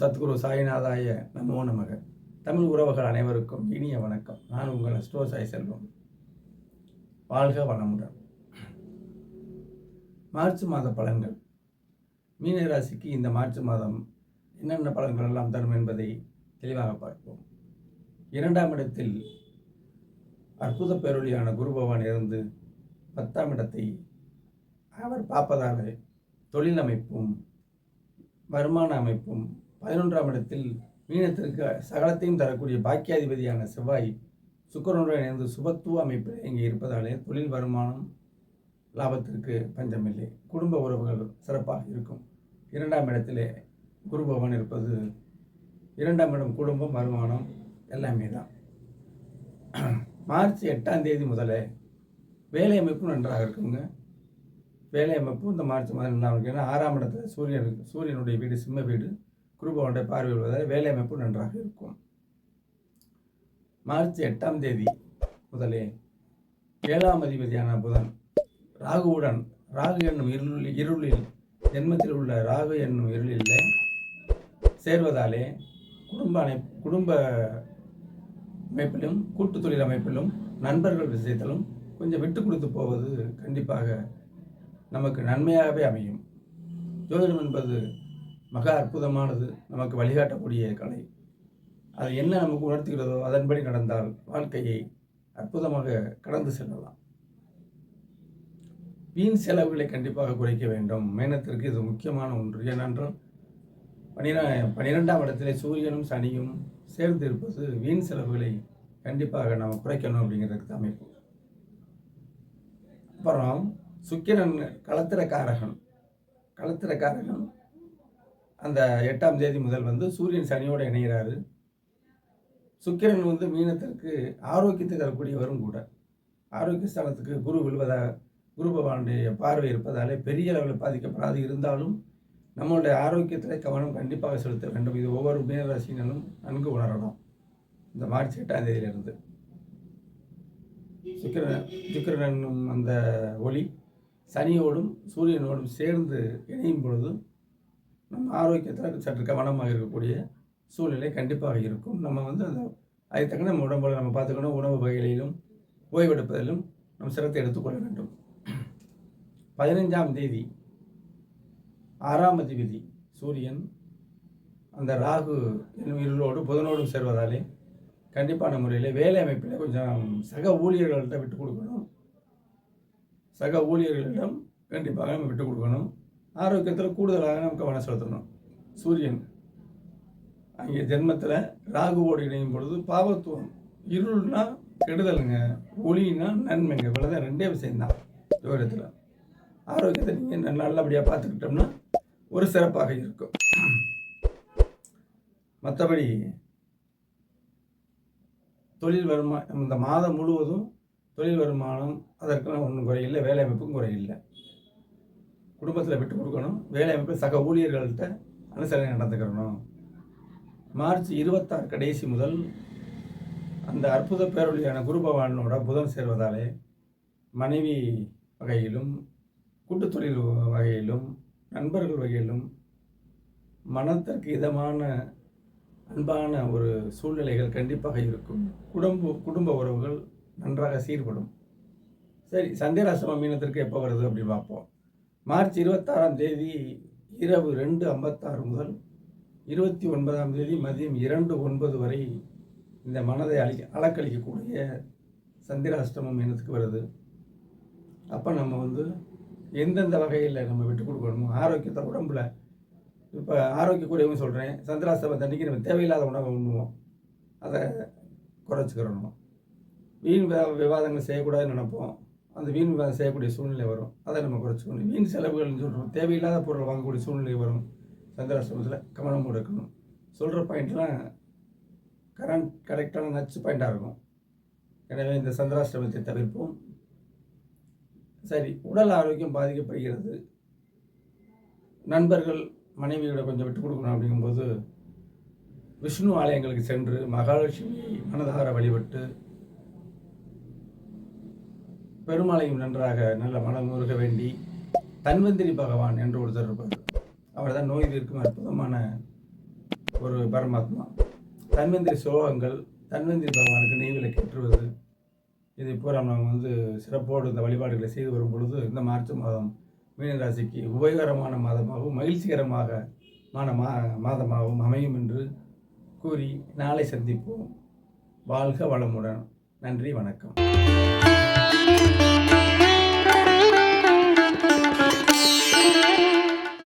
சத்குரு சாய்நாதாய நமோ நமக. தமிழ் உறவுகள் அனைவருக்கும் இனிய வணக்கம். நான் உங்கள் அஸ்டோ சாய் செல்வம். வாழ்க வளமுடன். மார்ச் மாத பலன்கள். மீன ராசிக்கு இந்த மார்ச் மாதம் என்னென்ன பலன்கள் எல்லாம் தரும் என்பதை தெளிவாக பார்ப்போம். இரண்டாம் இடத்தில் அற்புத பேரொழியான குரு பகவான் இருந்து பத்தாம் இடத்தை அவர் பார்ப்பதால் தொழில் அமைப்பும் வருமான அமைப்பும் பதினொன்றாம் இடத்தில் மீனத்திற்கு சகலத்தையும் தரக்கூடிய பாக்கியாதிபதியான செவ்வாய் சுக்கரனுடன் இணைந்து சுபத்துவ அமைப்பில் இங்கே இருப்பதாலே தொழில் வருமானம் லாபத்திற்கு பஞ்சமில்லை. குடும்ப உறவுகள் சிறப்பாக இருக்கும். இரண்டாம் இடத்திலே குருபவன் இருப்பது இரண்டாம் இடம் குடும்பம் வருமானம் எல்லாமே தான். மார்ச் எட்டாம் தேதி முதலே வேலை அமைப்பும் நன்றாக இருக்குங்க. வேலை அமைப்பும் இந்த மார்ச் மாதம் நல்லா இருக்கு ஏன்னா ஆறாம் இடத்துல சூரியன் சூரியனுடைய வீடு சிம்ம வீடு. குருபவனுடைய பார்வையில் வருவதால் வேலை அமைப்பு நன்றாக இருக்கும். மார்ச் எட்டாம் தேதி முதலே ஏழாம் அதிபதியான புதன் ராகுவுடன் ராகு என்னும் இருள் இருளில் ஜென்மத்தில் உள்ள ராகு என்னும் இருளில் சேர்வதாலே குடும்ப அமை குடும்ப அமைப்பிலும் கூட்டு தொழில் அமைப்பிலும் நண்பர்கள் விஷயத்திலும் கொஞ்சம் விட்டு கொடுத்து போவது கண்டிப்பாக நமக்கு நன்மையாகவே அமையும். ஜோதிடம் என்பது மகா அற்புதமானது நமக்கு வழிகாட்டக்கூடிய கலை. அது என்ன நமக்கு உணர்த்துகிறதோ அதன்படி நடந்தால் வாழ்க்கையை அற்புதமாக கடந்து செல்லலாம். வீண் செலவுகளை கண்டிப்பாக குறைக்க வேண்டும். மேனத்திற்கு இது முக்கியமான ஒன்று. ஏனென்றால் பனிரெ பனிரெண்டாம் இடத்திலே சூரியனும் சனியும் சேர்ந்து இருப்பது வீண் செலவுகளை கண்டிப்பாக நாம் குறைக்கணும் அப்படிங்கிறதுக்கு அமைப்பு. அப்புறம் சுக்கிரன் களத்திரக்காரகன். களத்திரக்காரகன் அந்த எட்டாம் தேதி முதல் வந்து சூரியன் சனியோடு இணைகிறாரு சுக்கிரன் வந்து மீனத்திற்கு ஆரோக்கியத்தை தரக்கூடியவரும் கூட. ஆரோக்கிய ஸ்தானத்துக்கு குரு விழுவதாக குரு பகவானுடைய பார்வை இருப்பதாலே பெரிய அளவில் பாதிக்கப்படாது. இருந்தாலும் நம்மளுடைய ஆரோக்கியத்தில் கவனம் கண்டிப்பாக செலுத்த வேண்டும். இது ஒவ்வொரு மீனராசினரும் நன்கு உணரணும். இந்த மார்ச் எட்டாம் தேதியிலிருந்து. சுக்கிரன் சுக்கிரனும் அந்த ஒளி சனியோடும் சூரியனோடும் சேர்ந்து இணையும் பொழுது நம்ம ஆரோக்கியத்தில் சற்று கவனமாக இருக்கக்கூடிய சூழ்நிலை கண்டிப்பாக இருக்கும். நம்ம வந்து அந்த அதை தக்க நம்ம உடம்புல நம்ம பார்த்துக்கணும். உணவு வகைகளிலும் ஓய்வெடுப்பதிலும் நம்ம சிரத்தை எடுத்துக்கொள்ள வேண்டும். பதினைஞ்சாம் தேதி ஆறாம் அதிபதி சூரியன் அந்த ராகு என்னும் இருளோடு புதனோடும் சேர்வதாலே கண்டிப்பான முறையில் வேலை அமைப்பில் கொஞ்சம் சக ஊழியர்கள்ட்ட விட்டு கொடுக்கணும். சக ஊழியர்களிடம் கண்டிப்பாக நம்ம விட்டு கொடுக்கணும். ஆரோக்கியத்தில் கூடுதலாக நம்ம கவனம் செலுத்தணும். சூரியன் அங்கே ஜென்மத்தில் ராகுவோடு இணையும் பொழுது பாவத்துவம். இருள்னா கெடுதலுங்க ஒளினா நன்மைங்க. இவ்வளோதான் ரெண்டே விஷயம்தான் ஜோதிடத்தில் ஆரோக்கியத்தை நீங்கள் நல்லபடியாக பார்த்துக்கிட்டோம்னா ஒரு சிறப்பாக இருக்கும். மற்றபடி தொழில் வருமானம் இந்த மாதம் முழுவதும் தொழில் வருமானம் அதற்கெல்லாம் ஒன்றும் குறையில்லை வேலை அமைப்பும் குறையில்லை. குடும்பத்தில் விட்டு கொடுக்கணும். வேலை அமைப்பில் சக ஊழியர்கள்ட்ட அனுசரணை நடந்துக்கிறணும் மார்ச் இருபத்தாறு கடைசி முதல் அந்த அற்புத பேரொழியான குரு பகவானோட புதன் சேர்வதாலே மனைவி வகையிலும் கூட்டுத்தொழில் வகையிலும் நண்பர்கள் வகையிலும் மனத்திற்கு இதமான அன்பான ஒரு சூழ்நிலைகள் கண்டிப்பாக இருக்கும். குடும்ப குடும்ப உறவுகள் நன்றாக சீர்படும். சரி சந்திராசிரம மீனத்திற்கு எப்போ வருது அப்படின்னு பார்ப்போம். மார்ச் இருபத்தாறாம் தேதி இரவு ரெண்டு ஐம்பத்தாறு முதல் இருபத்தி ஒன்பதாம் தேதி மதியம் இரண்டு ஒன்பது வரை இந்த மனதை அழி அளக்களிக்கக்கூடிய சந்திராஷ்டமம் மீனத்துக்கு வருது. அப்போ நம்ம வந்து எந்தெந்த வகையில் நம்ம விட்டு கொடுக்கணுமோ ஆரோக்கியத்தை உடம்புல இப்போ ஆரோக்கியக்கூடியவும் சொல்கிறேன் சந்திராசிரமத்தை அன்றைக்கி நம்ம தேவையில்லாத உணவை உண்ணுவோம் அதை குறைச்சிக்கிறணும். வீண் விவா- விவாதங்கள் செய்யக்கூடாதுன்னு நினைப்போம். அந்த வீண் செய்யக்கூடிய சூழ்நிலை வரும். அதை நம்ம குறைச்சிக்கணும். வீண் செலவுகள்னு சொல்கிறோம் தேவையில்லாத பொருள் வாங்கக்கூடிய சூழ்நிலை வரும். சந்திராசிரமத்தில் கவனம் இருக்கணும் சொல்கிற பாயிண்ட்லாம் கரண்ட் கரெக்டான நச்சு பாயிண்ட்டாக இருக்கும். எனவே இந்த சந்திராசிரமத்தை தவிர்ப்போம். சரி உடல் ஆரோக்கியம் பாதிக்கப்படுகிறது. நண்பர்கள் மனைவியோட கொஞ்சம் விட்டு கொடுக்கணும் அப்படிங்கும்போது விஷ்ணு ஆலயங்களுக்கு சென்று மகாலட்சுமியை மனதார வழிபட்டு பெருமாளையும் நன்றாக நல்ல மனம் முருக வேண்டி தன்வந்திரி பகவான் என்று ஒருத்தர் இருப்பார். அவர் தான் நோய் தீர்க்கும் அற்புதமான ஒரு பரமாத்மா. தன்வந்திரி ஸ்லோகங்கள் தன்வந்திரி பகவானுக்கு நெய்வில் கேட்டுருவது இதை பூரா நாம் வந்து சிறப்போடு இந்த வழிபாடுகளை செய்து வரும் பொழுது இந்த மார்ச் மாதம் மீனராசிக்கு உபயோகரமான மாதமாகவும் மகிழ்ச்சிகரமாக மான மா மாதமாகவும் அமையும் என்று கூறி நாளை சந்திப்போம். வாழ்க வளமுடன். நன்றி வணக்கம். Thank you.